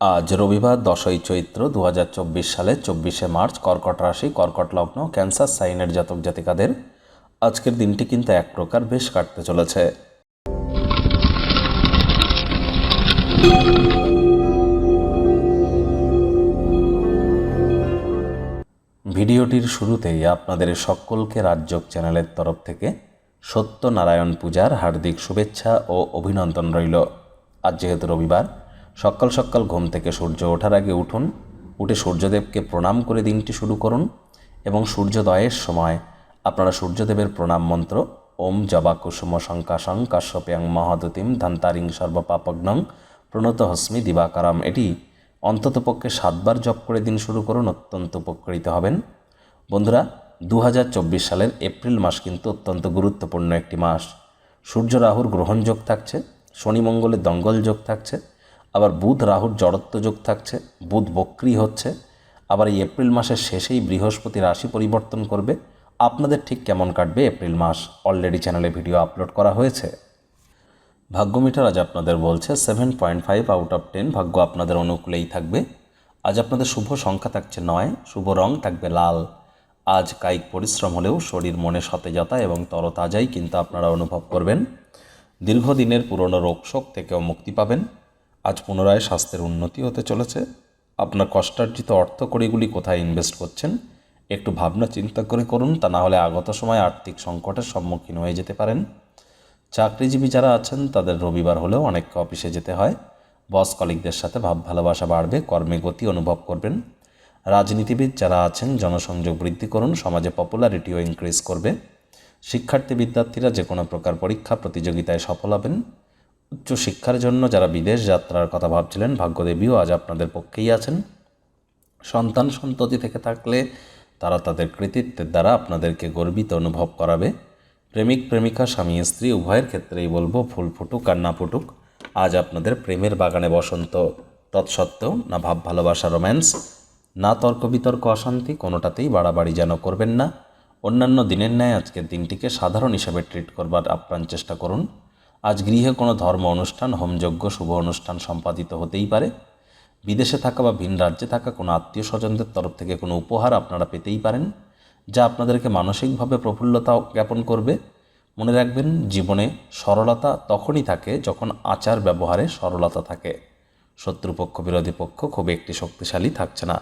আজ রবিবার দশই চৈত্র দু হাজার চব্বিশ সালে চব্বিশে মার্চ কর্কট রাশি, কর্কট লগ্ন, ক্যান্সার সাইনের জাতক জাতিকাদের আজকের দিনটি কিন্তু এক প্রকার বেশ কাটতে চলেছে। ভিডিওটির শুরুতেই আপনাদের সকলকে রাজ্যক চ্যানেলের তরফ থেকে সত্যনারায়ণ পূজার হার্দিক শুভেচ্ছা ও অভিনন্দন রইল। আজ যেহেতু রবিবার সকাল সকাল ঘুম থেকে সূর্য ওঠার আগে উঠুন, উঠে সূর্যদেবকে প্রণাম করে দিনটি শুরু করুন এবং সূর্যোদয়ের সময় আপনারা সূর্যদেবের প্রণাম মন্ত্র, ওম জবা কুসুম শঙ্কাশং কাশ্যপ্যাং মহাদতিম ধান্তারিং সর্বপাপগ্নং প্রণত হস্মি দিবাকারাম। এটি অন্ততপক্ষে সাতবার জপ করে দিন শুরু করুন, অত্যন্ত উপকৃত হবেন। বন্ধুরা দু হাজার চব্বিশ সালের এপ্রিল মাস কিন্তু অত্যন্ত গুরুত্বপূর্ণ একটি মাস। সূর্য রাহুর গ্রহণযোগ থাকছে, শনি মঙ্গলের দঙ্গল যোগ থাকছে আবার বুধ রাহুর জড়ত্ব যোগ থাকছে, বুধ বক্রি হচ্ছে, আবার এই এপ্রিল মাসের শেষেই বৃহস্পতি রাশি পরিবর্তন করবে। আপনাদের ঠিক কেমন কাটবে এপ্রিল মাস? অলরেডি চ্যানেলে ভিডিও আপলোড করা হয়েছে। ভাগ্য মিটার আজ আপনাদের বলছে seven point five out of ten ভাগ্য আপনাদের অনুকূলেই থাকবে। আজ আপনাদের শুভ সংখ্যা থাকছে নয়, শুভ রং থাকবে লাল। আজ কায়িক পরিশ্রম হলেও শরীর মনে সতেজতা এবং তরতাজাই কিন্তু আপনারা অনুভব করবেন। দীর্ঘদিনের পুরনো রোগশোক থেকেও মুক্তি পাবেন। আজ পুনরায় স্বাস্থ্যের উন্নতি হতে চলেছে। আপনার কষ্টার্জিত অর্থকড়িগুলি কোথায় ইনভেস্ট করছেন? একটু ভাবনা চিন্তা করে করুন, তা না হলে আগত সময় আর্থিক সংকটের সম্মুখীন হয়ে যেতে পারেন। চাকরিজীবী যারা আছেন, তাদের রবিবার হলেও অনেককে অফিসে যেতে হয়। বস কলিকদের সাথে ভাব ভালোবাসা বাড়বে, কর্মে গতি অনুভব করবেন। রাজনীতিবিদ যারা আছেন, জনসংযোগ বৃদ্ধি করুন, সমাজে পপুলারিটিও ইনক্রিজ করবে। শিক্ষার্থী বিদ্যার্থীরা যে কোনো প্রকার পরীক্ষা প্রতিযোগিতায় সফল হবেন। উচ্চ শিক্ষার জন্য যারা বিদেশ যাত্রার কথা ভাবছিলেন, ভাগ্যদেবীও আজ আপনাদের পক্ষেই আছেন। সন্তান সন্ততি থেকে থাকলে তারা তাদের কৃতিত্বের দ্বারা আপনাদেরকে গর্বিত অনুভব করাবে। প্রেমিক, প্রেমিকা, স্বামী, স্ত্রী, উভয়ের ক্ষেত্রেই বলব, ফুল ফুটুক আর না ফুটুক, আজ আপনাদের প্রেমের বাগানে বসন্ত। তৎসত্ত্বেও না ভাব ভালোবাসা রোম্যান্স, না তর্ক বিতর্ক অশান্তি, কোনোটাতেই বাড়াবাড়ি যেন করবেন না। অন্যান্য দিনের ন্যায় আজকের দিনটিকে সাধারণ হিসাবে ট্রিট করবার আপ্রাণ চেষ্টা করুন। আজ গৃহে কোনো ধর্ম অনুষ্ঠান, হোমযজ্ঞ, শুভ অনুষ্ঠান সম্পাদিত হতেই পারে। বিদেশে থাকা বা ভিন রাজ্যে থাকা কোনো আত্মীয় স্বজনদের তরফ থেকে কোনো উপহার আপনারা পেতেই পারেন, যা আপনাদেরকে মানসিকভাবে প্রফুল্লতা জ্ঞাপন করবে। মনে রাখবেন, জীবনে সরলতা তখনই থাকে যখন আচার ব্যবহারে সরলতা থাকে। শত্রুপক্ষ, বিরোধী পক্ষ খুব একটি শক্তিশালী থাকছে না।